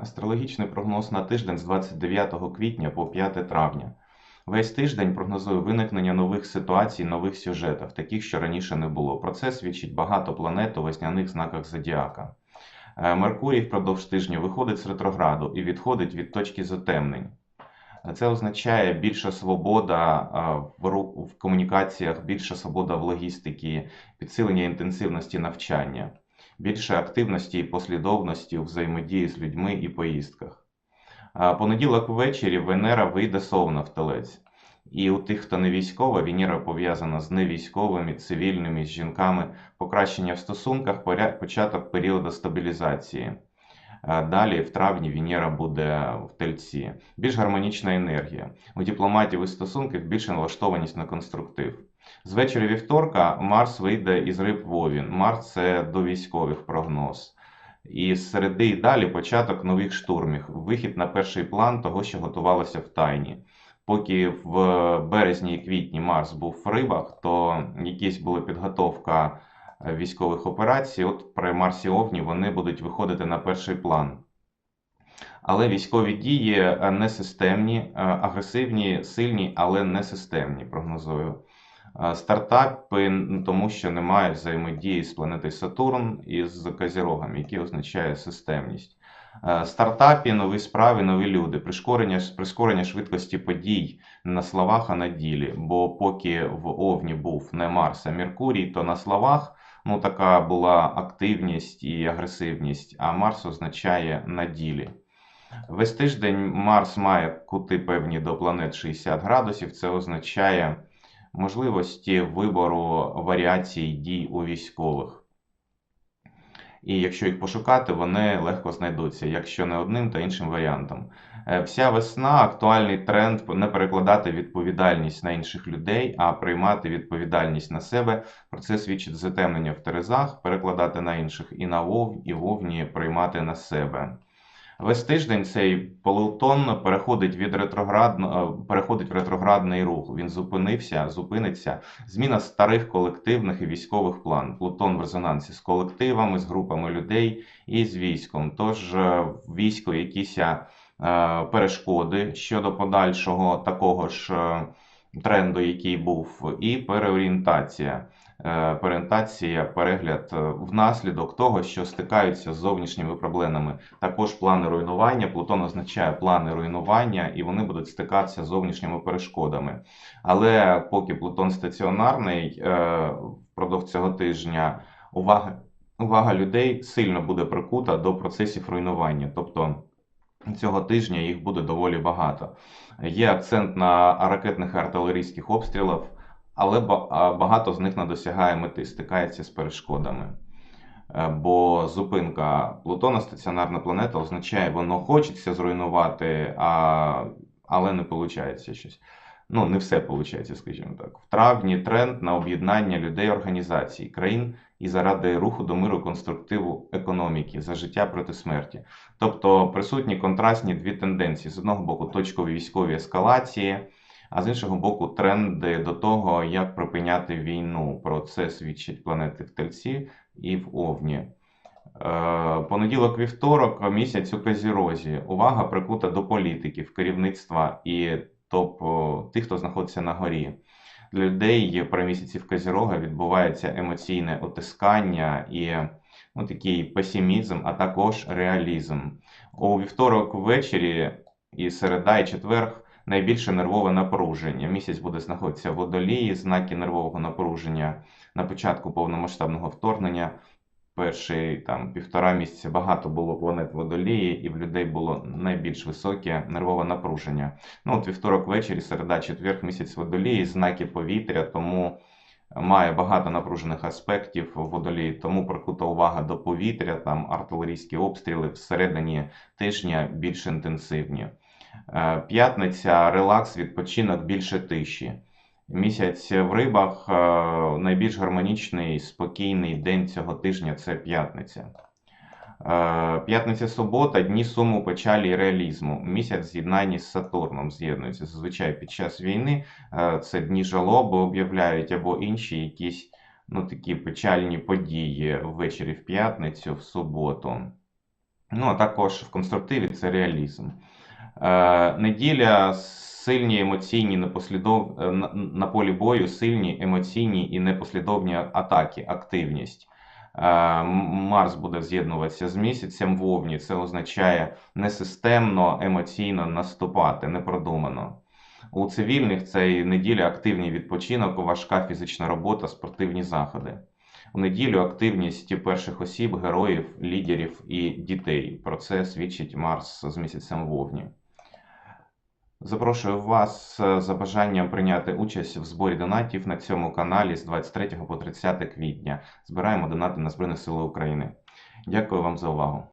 Астрологічний прогноз на тиждень з 29 квітня по 5 травня. Весь тиждень прогнозує виникнення нових ситуацій, нових сюжетів, таких, що раніше не було. Про це свідчить багато планет у весняних знаках зодіака. Е, Меркурій впродовж тижня виходить з ретрограду і відходить від точки затемнень. Це означає більша свобода е, в комунікаціях, більша свобода в логістиці, підсилення інтенсивності навчання, більше активності і послідовності у взаємодії з людьми і поїздках. Понеділок ввечері Венера вийде совна в телець. І у тих, хто не військова, Венера пов'язана з невійськовими, цивільними, з жінками, покращення в стосунках, початок періоду стабілізації. Далі в травні Венера буде в тельці. Більш гармонічна енергія. У дипломатів і стосунках більша налаштованість на конструктив. З вечора вівторка Марс вийде із риб в Овін. Марс це до військових прогноз. І з середи і далі початок нових штурмів, вихід на перший план того, що готувалося в тайні. Поки в березні і квітні Марс був в рибах, то якась була підготовка військових операцій. От при Марсі Овні вони будуть виходити на перший план. Але військові дії е, не системні, е, агресивні, сильні, але не системні, прогнозую. Стартапи, тому що немає взаємодії з планетою Сатурн і з Козірогом, який означає системність. Стартапі, нові справи, нові люди, прискорення, прискорення швидкості подій на словах, а на ділі. Бо поки в Овні був не Марс, а Меркурій, то на словах ну, така була активність і агресивність, а Марс означає на ділі. Весь тиждень Марс має кути певні до планет 60 градусів. Це означає можливості вибору варіацій дій у військових. І якщо їх пошукати, вони легко знайдуться, якщо не одним, то іншим варіантом. Е, Вся весна актуальний тренд не перекладати відповідальність на інших людей, а приймати відповідальність на себе. Про це свідчить затемнення в Терезах, перекладати на інших і на вов, і вовні приймати на себе. Весь тиждень цей Плутон переходить від ретроградно, е, переходить в ретроградний рух. Він зупинився, зупиниться. Зміна старих колективних і військових план. Плутон в резонансі з колективами, з групами людей і з військом. Тож е, в війську якісь е, перешкоди щодо подальшого такого ж тренду, який був, і переорієнтація. Е, Переорієнтація, перегляд е, внаслідок того, що стикаються з зовнішніми проблемами. Також плани руйнування. Плутон означає плани руйнування, і вони будуть стикатися з зовнішніми перешкодами. Але поки Плутон стаціонарний, е, впродовж цього тижня увага, увага людей сильно буде прикута до процесів руйнування. Тобто цього тижня їх буде доволі багато. Є акцент на ракетних і артилерійських обстрілах, але багато з них не досягає мети, стикається з перешкодами. Е, Бо зупинка Плутона, стаціонарна планета, означає, воно хочеться зруйнувати, а... але не виходить щось. Ну, не все виходить, скажімо так. В травні тренд на об'єднання людей, організацій, країн і заради руху до миру конструктиву економіки за життя проти смерті. Тобто присутні контрастні дві тенденції: з одного боку, точкові військові ескалації, а з іншого боку, тренди до того, як припиняти війну. Про це свідчать планети в Тельці і в Овні. Е, Понеділок, вівторок, місяць у Козірозі. Увага прикута до політиків, керівництва і топ тих, хто знаходиться на горі. Для людей при місяці в Козірога відбувається емоційне отискання і ну, такий песимізм, а також реалізм. У вівторок ввечері і середа, і четверг найбільше нервове напруження. Місяць буде знаходитися в водолії, знаки нервового напруження на початку повномасштабного вторгнення. Перші там півтора місяця багато було планет водолії, і в людей було найбільш високе нервове напруження. Ну, от вівторок ввечері, середа, четверг, місяць водолії, знаки повітря, тому має багато напружених аспектів водолії, тому прикута увага до повітря, там артилерійські обстріли всередині тижня більш інтенсивні. Е, П'ятниця, релакс, відпочинок, більше тиші. Місяць в рибах е, найбільш гармонічний, спокійний день цього тижня це п'ятниця. Е, П'ятниця-субота, дні суму, печалі і реалізму. Місяць з'єднання з Сатурном з'єднується. Зазвичай під час війни це дні жалоби об'являють або інші якісь ну, такі печальні події ввечері в п'ятницю, в суботу. Ну, а також в конструктиві це реалізм. Е, неділя сильні емоційні непослідов... е, на, полі бою, сильні емоційні і непослідовні атаки, активність. Е, Марс буде з'єднуватися з місяцем в Овні. Це означає несистемно, емоційно наступати, непродумано. У цивільних це неділя активний відпочинок, важка фізична робота, спортивні заходи. У неділю активність перших осіб, героїв, лідерів і дітей. Про це свідчить Марс з місяцем в Овні. Запрошую вас е, за бажанням прийняти участь в зборі донатів на цьому каналі з 23 по 30 квітня. Збираємо донати на Збройні Сили України. Дякую вам за увагу.